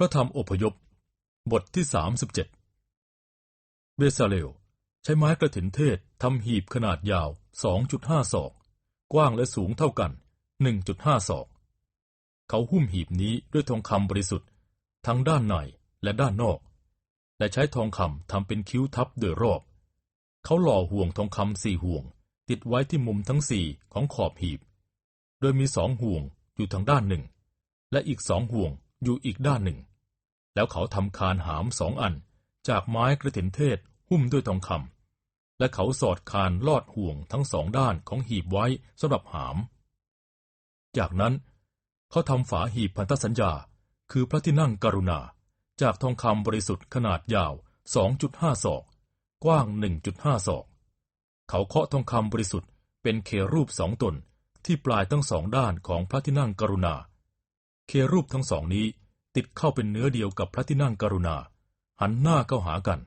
พระธรรมอพยพ บทที่สามสิบเจ็ดเบซาเลวใช้ไม้กระถินเทศทำหีบขนาดยาวสองจุดห้าศอก กว้างและสูงเท่ากันหนึ่งจุดห้าศอก เขาหุ้มหีบนี้ด้วยทองคำบริสุทธิ์ ทั้งด้านในและด้านนอก และใช้ทองคำทำเป็นคิ้วทับโดยรอบ เขาหล่อห่วงทองคำสี่ห่วง ติดไว้ที่มุมทั้งสี่ของขอบหีบ โดยมีสองห่วงอยู่ทางด้านหนึ่ง และอีกสองห่วงอยู่อีกด้านหนึ่ง แล้วเขาทำคานหามสองอัน จากไม้กระถินเทศหุ้มด้วยทองคำและเขาสอดคานลอดห่วงทั้งสองด้านของหีบไว้สำหรับหาม จากนั้น เขาทำฝาหีบพันธสัญญา คือพระที่นั่งกรุณา จากทองคำบริสุทธิ์ขนาดยาว 2.5 ศอก กว้าง 1.5 ศอก เขาเคาะทองคำบริสุทธิ์เป็นเครูปสองตนที่ปลายทั้งสองด้านของพระที่นั่งกรุณา เครูปทั้งสองนี้ ติดเข้าเป็นเนื้อเดียวกับพระที่นั่งกรุณา หันหน้าเข้าหากัน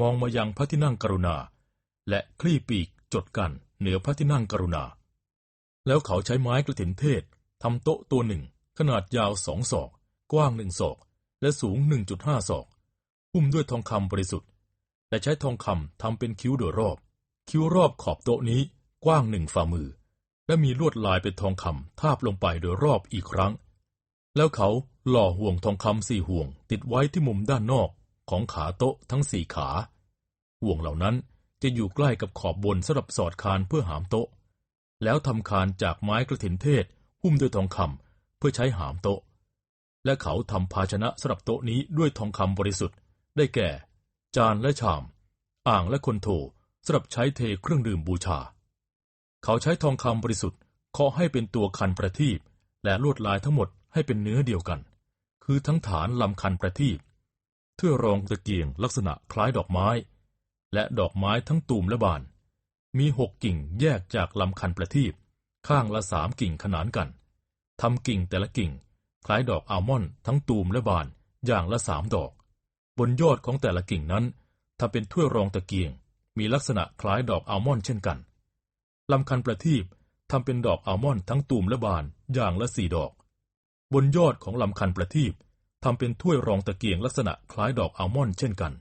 มองมายังพระที่นั่งกรุณา และคลี่ปีกจดกันเหนือพระที่นั่งกรุณา แล้วเขาใช้ไม้กระถินเทศทำโต๊ะตัวหนึ่ง ขนาดยาวสองศอก กว้างหนึ่งศอก และสูง1.5ศอกหุ้มด้วยทองคำบริสุทธิ์ และใช้ทองคำทำเป็นคิ้วโดยรอบ คิ้วรอบขอบโต๊ะนี้กว้างหนึ่งฝ่ามือ และมีลวดลายเป็นทองคำทาบลงไปโดยรอบอีกครั้ง แล้วเขาหล่อห่วงทองคำสี่ห่วง ติดไว้ที่มุมด้านนอกของขาโต๊ะทั้งสี่ขา ห่วงเหล่านั้นจะอยู่ใกล้กับขอบบนสำหรับสอดคานเพื่อหามโต๊ะ แล้วทำคานจากไม้กระถินเทศ หุ้มด้วยทองคำเพื่อใช้หามโต๊ะ และเขาทำภาชนะสำหรับโต๊ะนี้ด้วยทองคำบริสุทธิ์ ได้แก่ จานและชาม อ่างและคนโถสำหรับใช้เทเครื่องดื่มบูชา เขาใช้ทองคำบริสุทธิ์เคาะให้เป็นตัวคันประทีปและลวดลายทั้งหมด ให้เป็นเนื้อเดียวกัน คือทั้งฐานลำคันประทีปเทื่อรองตะเกียงลักษณะคล้ายดอกไม้ และดอกไม้ทั้งตูมและบาน มีหกกิ่งแยกจากลำคันประทีปข้างละสามกิ่งขนานกันทำกิ่งแต่ละกิ่ง คล้ายดอกอัลมอนด์ทั้งตูมและบานอย่างละสามดอก บนยอดของแต่ละกิ่งนั้นทำเป็นถ้วยรองตะเกียง มีลักษณะคล้ายดอกอัลมอนด์เช่นกันลำคันประทีปทำเป็นดอกอัลมอนด์ทั้งตูมและบานอย่างละสี่ดอก บนยอดของลำคันประทีปทำเป็นถ้วยรองตะเกียงลักษณะคล้ายดอกอัลมอนด์เช่นกัน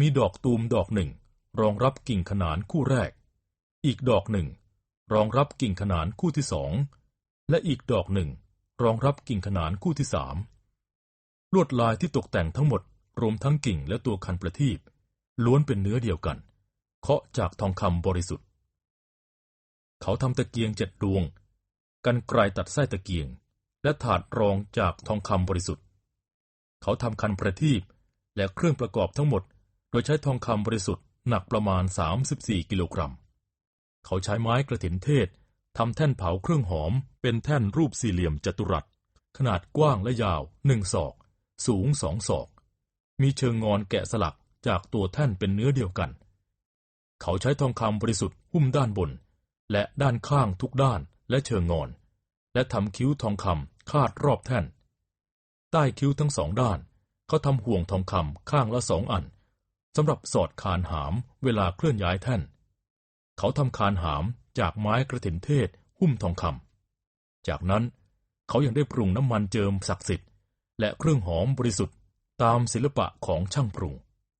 มีดอกตูมดอกหนึ่ง รองรับกิ่งขนานคู่แรก อีกดอกหนึ่ง รองรับกิ่งขนานคู่ที่สอง และอีกดอกหนึ่ง รองรับกิ่งขนานคู่ที่สามลวดลายที่ตกแต่งทั้งหมดรวมทั้งกิ่งและตัวคันประทีปล้วนเป็นเนื้อเดียวกัน เคาะจากทองคำบริสุทธิ์ เขาทำตะเกียงเจ็ดดวง กันไกรตัดไส้ตะเกียง และถาดรองจากทองคำบริสุทธิ์ เขาทำคันประทีปและเครื่องประกอบทั้งหมด โดยใช้ทองคำบริสุทธิ์หนักประมาณ 34 กิโลกรัม เขาใช้ไม้กระถินเทศทำแท่นเผาเครื่องหอม เป็นแท่นรูปสี่เหลี่ยมจัตุรัส ขนาดกว้างและยาวหนึ่งศอก สูงสองศอก มีเชิงงอนแกะสลักจากตัวแท่นเป็นเนื้อเดียวกัน เขาใช้ทองคำบริสุทธิ์หุ้มด้านบน และด้านข้างทุกด้านและเชิงงอน และทำคิ้วทองคำคาดรอบแท่น ใต้คิ้วทั้งสองด้าน เขาทำห่วงทองคำข้างละสองอันสำหรับสอดคานหามเวลาเคลื่อนย้ายแท่น เขาทำคานหามจากไม้กระถินเทศหุ้มทองคำจากนั้นเขายังได้ปรุงน้ำมันเจิมศักดิ์สิทธิ์และเครื่องหอมบริสุทธิ์ตามศิลปะของช่างปรุง